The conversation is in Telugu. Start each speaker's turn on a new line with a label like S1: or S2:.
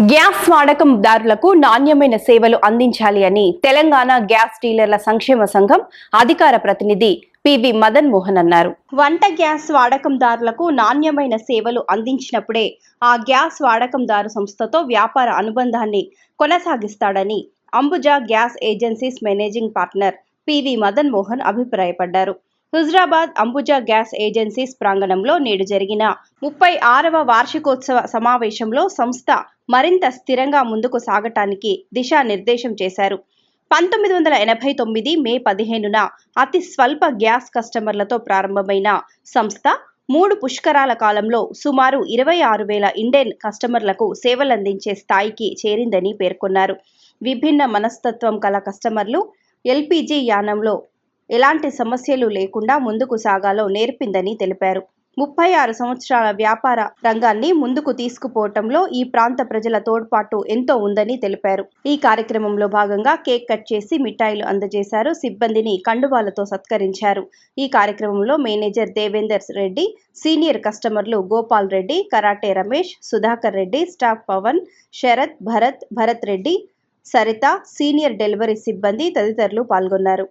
S1: గ్యాస్ వాడకందారులకు నాణ్యమైన సేవలు అందించాలి అని తెలంగాణ గ్యాస్ డీలర్ల సంక్షేమ సంఘం అధికార ప్రతినిధి పివి మదన్ మోహన్ అన్నారు. వంట గ్యాస్ వాడకందారులకు నాణ్యమైన సేవలు అందించినప్పుడే ఆ గ్యాస్ వాడకందారు సంస్థతో వ్యాపార అనుబంధాన్ని కొనసాగిస్తాడని Ambuja gas agencies managing partner PV Madan Mohan అభిప్రాయపడ్డారు. హుజరాబాద్ అంబుజా గ్యాస్ ఏజెన్సీస్ ప్రాంగణంలో నేడు జరిగిన ముప్పై ఆరవ వార్షికోత్సవ సమావేశంలో సంస్థ మరింత స్థిరంగా ముందుకు సాగటానికి దిశానిర్దేశం చేశారు. పంతొమ్మిది వందల ఎనభై తొమ్మిది మే పదిహేనున అతి స్వల్ప గ్యాస్ కస్టమర్లతో ప్రారంభమైన సంస్థ మూడు పుష్కరాల కాలంలో సుమారు ఇరవై ఆరు వేల ఇండెన్ కస్టమర్లకు సేవలందించే స్థాయికి చేరిందని పేర్కొన్నారు. విభిన్న మనస్తత్వం కల కస్టమర్లు ఎల్పిజి యానంలో ఎలాంటి సమస్యలు లేకుండా ముందుకు సాగాలో నేర్పిందని తెలిపారు. ముప్పై ఆరు సంవత్సరాల వ్యాపార రంగాన్ని ముందుకు తీసుకుపోవటంలో ఈ ప్రాంత ప్రజల తోడ్పాటు ఎంతో ఉందని తెలిపారు. ఈ కార్యక్రమంలో భాగంగా కేక్ కట్ చేసి మిఠాయిలు అందజేశారు. సిబ్బందిని కండువాలతో సత్కరించారు. ఈ కార్యక్రమంలో మేనేజర్ దేవేందర్ రెడ్డి సీనియర్ కస్టమర్లు Gopal Reddy karate Ramesh Sudhakar Reddy staff Pavan Sharath Bharath Bharath Reddy Saritha senior delivery సిబ్బంది తదితరులు పాల్గొన్నారు.